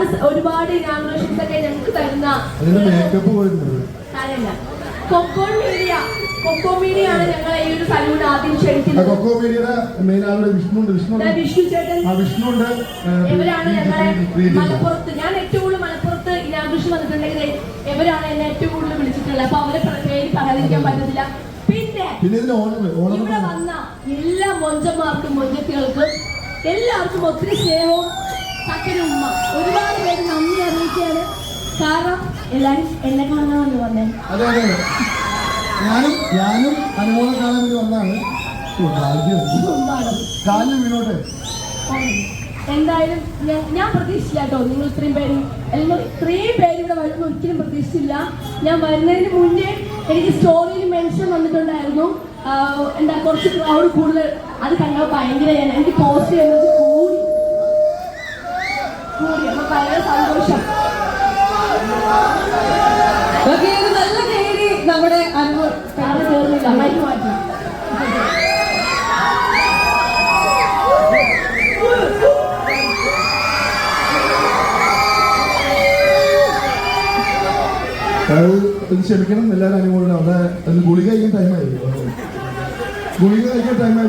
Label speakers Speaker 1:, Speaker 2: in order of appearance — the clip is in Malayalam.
Speaker 1: ഒരുപാട് ഒരുപാട് ഇനാഗ്രേഷൻസ് ഒക്കെ ഞങ്ങൾക്ക് തരുന്ന കാര്യമില്ല കൊക്കോ മീഡിയ കൊക്കോ മീഡിയ ആണ് ഞങ്ങളെ ഈ ഒരു സലൂൺ ആദ്യം ക്ഷണിക്കുന്നത്.
Speaker 2: കൊക്കോ മീഡിയയുടെ മെയിൻ ആളുടെ വിഷ്ണു ഉണ്ട് വിഷ്ണു
Speaker 1: വിഷ്ണു ചേട്ടൻ.
Speaker 2: ആ വിഷ്ണു ഉണ്ട്
Speaker 1: ഇവരാണ് ഞങ്ങളെ മലപ്പുറത്ത്. ഞാൻ ഏറ്റവും കൂടുതൽ മലപ്പുറത്ത് ഇനാഗ്രേഷൻ വന്നിട്ടുണ്ടെങ്കിൽ ഇവരാണ് എന്നെ ഏറ്റവും കൂടുതൽ വിളിച്ചിട്ടുള്ളത്. അപ്പൊ അവരെ പ്ര- പറയാതിരിക്കാൻ പറ്റത്തില്ല. പിന്നെ ഇവിടെ വന്ന എല്ലാ മൊഞ്ചന്മാർക്കും മൊഞ്ചത്തികൾക്കും എല്ലാവർക്കും ഒത്തിരി സ്നേഹവും എല്ലാരും എന്നെ കാണാമെന്ന് വന്നേ.
Speaker 2: അതെ അതെ. ഞാനും ഞാനും അനുമോളെ കാണാൻ വേണ്ടി വന്നാണ്
Speaker 1: ഉമ്മാണ്
Speaker 2: വീണോട്ടെ
Speaker 1: എന്തായാലും ഞാൻ പ്രതീക്ഷിച്ചില്ല കേട്ടോ നിങ്ങൾ ഇത്രയും പേര്. അല്ലെങ്കിൽ ഇത്രയും പേര് ഇവിടെ വരുന്ന ഒരിക്കലും പ്രതീക്ഷിച്ചില്ല. ഞാൻ വരുന്നതിന് മുന്നേ എനിക്ക് സ്റ്റോറിയിൽ മെൻഷൻ വന്നിട്ടുണ്ടായിരുന്നു. എന്താ കുറച്ച് ക്രൗഡ് കൂടുതൽ. അത് കണ്ടാൽ ഭയങ്കര എനിക്ക് പോസ്റ്റ് ചെയ്യുന്നത് കൂടി. കൂടി. അപ്പൊ ഭയങ്കര സന്തോഷം.
Speaker 3: നല്ല കേടി നമ്മുടെ
Speaker 2: ക്ഷമിക്കണം എല്ലാവരും അനുകൂലം. അവിടെ ഗുളിക കഴിക്കാൻ ടൈമായി ഗുളിക കഴിക്കാൻ ടൈമായി